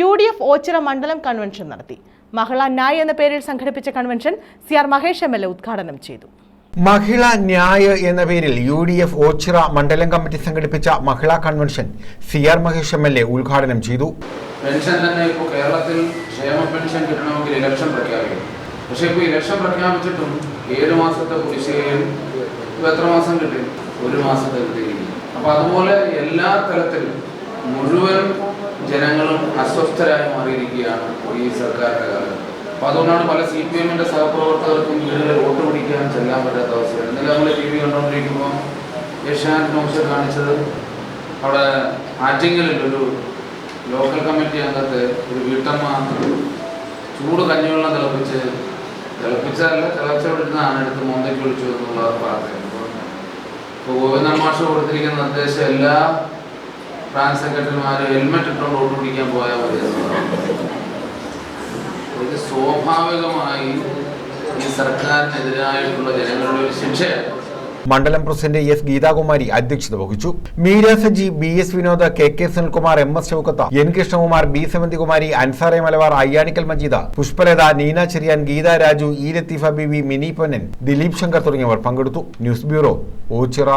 U D F Ochira മണ്ഡലം convention നടത്തി. മഹിള ന്യായ് എന്ന പേരിൽ സംഘടിപ്പിച്ച convention C R Mahesh M L A ഉദ്ഘാടനം ചെയ്തു. മഹിള ന്യായ് എന്ന പേരിൽ യു ഡി എഫ് ഓച്ചിറ മണ്ഡലം കമ്മിറ്റി സംഘടിപ്പിച്ച മഹിളാ convention C R Mahesh M L A ഉദ്ഘാടനം ചെയ്തു. പെൻഷൻ തന്നെ ഇപ്പോൾ കേരളത്തിൽ ക്ഷേമ പെൻഷൻ കിട്ടണമെങ്കിൽ ഇലക്ഷൻ പ്രഖ്യാപിക്കും പക്ഷേ ഇപ്പോൾ ഇലക്ഷൻ പ്രഖ്യാപിച്ചിട്ടും ഏഴ് മാസത്തെ കുടിശ്ശികയും ഇപ്പോൾ എത്ര മാസം കിട്ടി? ഒരു മാസത്തെ കിട്ടിയിരിക്കും അപ്പോൾ അതുപോലെ എല്ലാ തലത്തിലും മുഴുവൻ അസ്വസ്ഥരായി മാറിയിരിക്കുകയാണ് ഈ സർക്കാരിന്റെ കാലം അപ്പോൾ അതുകൊണ്ടാണ് പല സി പി എമ്മിന്റെ സഹപ്രവർത്തകർക്കും വീടുകളിൽ വോട്ട് പിടിക്കാൻ ചെല്ലാൻ പറ്റാത്ത അവസ്ഥയാണ്. ഇന്നലെ നമ്മൾ ടി വി കണ്ടുകൊണ്ടിരിക്കുമ്പോൾ ഏഷ്യാനെറ്റ് ന്യൂസ് കാണിച്ചത് അവിടെ ആറ്റിങ്ങലിൽ ഒരു ലോക്കൽ കമ്മിറ്റി അംഗത്തെ ഒരു വീട്ടമ്മ ചൂട് കഞ്ഞിവെള്ളം തിളപ്പിച്ച് തിളപ്പിച്ചതല്ല തിളച്ചവിടുന്നതാണ് എടുത്ത് മോന്തയ്ക്ക് വിളിച്ചു എന്നുള്ള വാർത്തയാണ്. ഇപ്പോൾ ഗോവിന്ദൻ മാഷ് കൊടുത്തിരിക്കുന്ന നിർദ്ദേശം എല്ലാ ബ്രാഞ്ച് സെക്രട്ടറിമാര് ഹെൽമെറ്റ് ഇട്ടുകൊണ്ട് വോട്ട് പിടിക്കാൻ പോയാൽ മതി. ഇത് സ്വാഭാവികമായി ഈ സർക്കാരിനെതിരായിട്ടുള്ള ജനങ്ങളുടെ ഒരു ശിക്ഷയാണ് മണ്ഡലം പ്രസിഡന്റ് എസ് ഗീതാകുമാരി അധ്യക്ഷത വഹിച്ചു. Meera Saji B S Vinod K K Sunilkumar M S Shoukath N Krishnakumar B Samanthikumari അൻസാറെ Malabar Ayyanikkal Majeed Pushpalatha Neena Cheriyan Geetha Raju E Latheef B V Mini Ponnan Dileep Shankar തുടങ്ങിയവർ പങ്കെടുത്തു. News bureau Ochira.